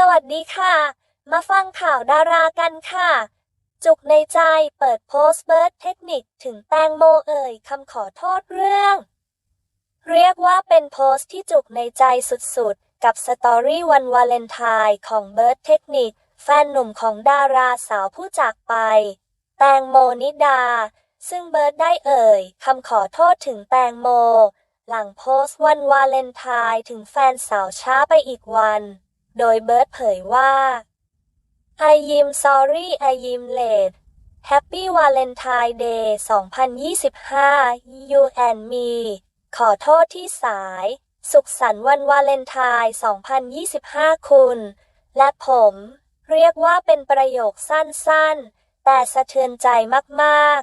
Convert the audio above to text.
สวัสดีค่ะ มาฟังข่าวดารากันค่ะ จุกในใจเปิดโพสต์เบิร์ดเทคนิคถึงแตงโมเอ่ยคำขอโทษเรื่อง เรียกว่าเป็นโพสต์ที่จุกในใจสุดๆ กับสตอรี่วันวาเลนไทน์ของเบิร์ดเทคนิคแฟนหนุ่มของดาราสาวผู้จากไป แตงโมนิดา ซึ่งเบิร์ดได้เอ่ยคำขอโทษถึงแตงโม หลังโพสต์วันวาเลนไทน์ถึงแฟนสาวช้าไปอีกวัน โดยเบิร์ดเผยว่า I am sorry I am late Happy Valentine Day 2025 You and me ขอโทษที่สาย สุขสันต์วันวาเลนไทน์2025 คุณ และผม เรียกว่าเป็นประโยคสั้นๆ แต่สะเทือนใจมาก